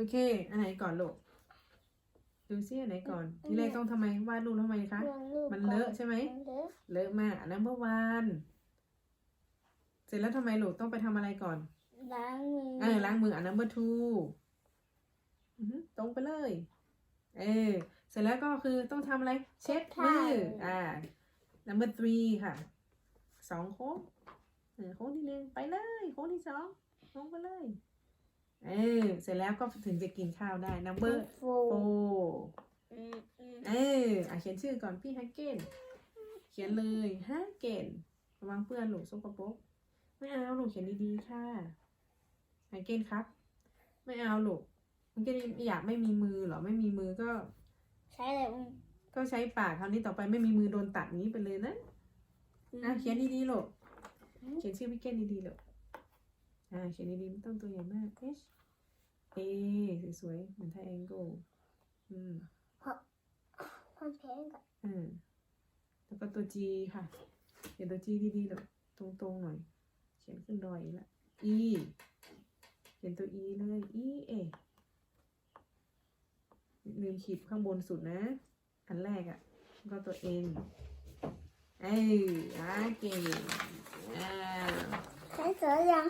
โอเค อันไหนก่อนลูก ดูซิอันไหนก่อน ทีแรกต้องทำไมวาดรูปทำไมคะวางรูปมันเลอะใช่ไหมมันเลอะเลอะมากอันนั้นเมื่อวาน เสร็จแล้วทำไมลูกต้องไปทำอะไรก่อน ล้างมือ เออ ล้างมืออันนั้นเบอร์ทูตรงไปเลย เออ เสร็จแล้วก็คือต้องทำอะไร เช็ดมือ อ่า number three ค่ะ สองโค้งเออโค้งที่หนึ่งไปเลย โค้งที่สองลงไปเลย เออเสร็จแล้วก็ถึงจะกินข้าวได้ number โฟ four อืมอืมเอออะเขียนชื่อก่อนพี่ฮักเกนเขียนเลยฮักเกนระวังเปื้อนลูกสกปรกไม่เอาลูกเขียนดีๆค่ะฮักเกนครับ ไม่เอาลูกมันก็อยากไม่มีมือเหรอไม่มีมือก็ ใช้อะไรบ้างก็ใช้ปากคราวนี้ต่อไปไม่มีมือโดนตัดนี้ไปเลยนะอะเขียนดีๆลูกเขียนชื่อพี่เกนดีๆลูก อ่าเขียนดีๆไม่ต้องตัวใหญ่มาก H A สวยๆเหมือนไทแองเกิลอืมคนแพ้กับอืมแล้วก็ตัว G ค่ะเขียนตัว G ดีๆแบบตรงๆหน่อย เขียนขึ้นดอยอีกละ E เขียนตัว E เลย E A ลืมขีดข้างบนสุดนะ อันแรกอะ่ะแล้วก็ตัว N เอ้ยอ่าเก่งอ่าใช้เสือยัง